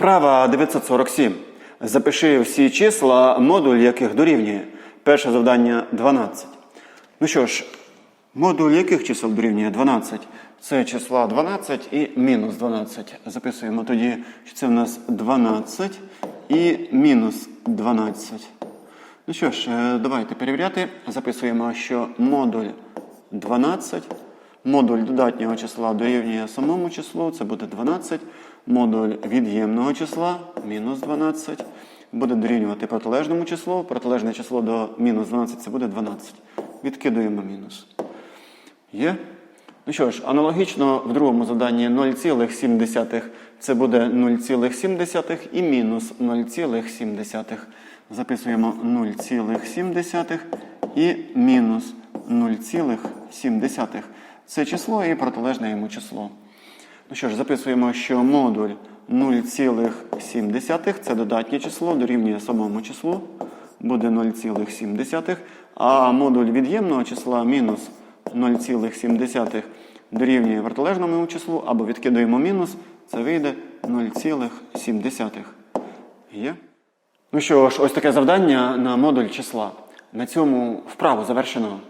Вправа 947. Запиши всі числа, модуль яких дорівнює. Перше завдання 12. Ну що ж, модуль яких чисел дорівнює 12? Це числа 12 і мінус 12. Записуємо тоді, що це в нас 12 і мінус 12. Ну що ж, е, давайте перевіряти. Записуємо, що модуль 12. Модуль додатнього числа дорівнює самому числу, це буде 12. Модуль від'ємного числа мінус 12. Буде дорівнювати протилежному числу. Протилежне число до мінус 12 це буде 12. Відкидуємо мінус. Є? Ну що ж, аналогічно в другому заданні 0,7 це буде 0,7 і мінус 0,7. Записуємо 0,7 і мінус 0,7. Це число і протилежне йому число. Ну що ж, записуємо, що модуль 0,7 це додатнє число, дорівнює самому числу, буде 0,7. А модуль від'ємного числа мінус 0,7 дорівнює протилежному числу, або відкидаємо мінус, це вийде 0,7. Є? Ну що ж, ось таке завдання на модуль числа. На цьому вправу завершено.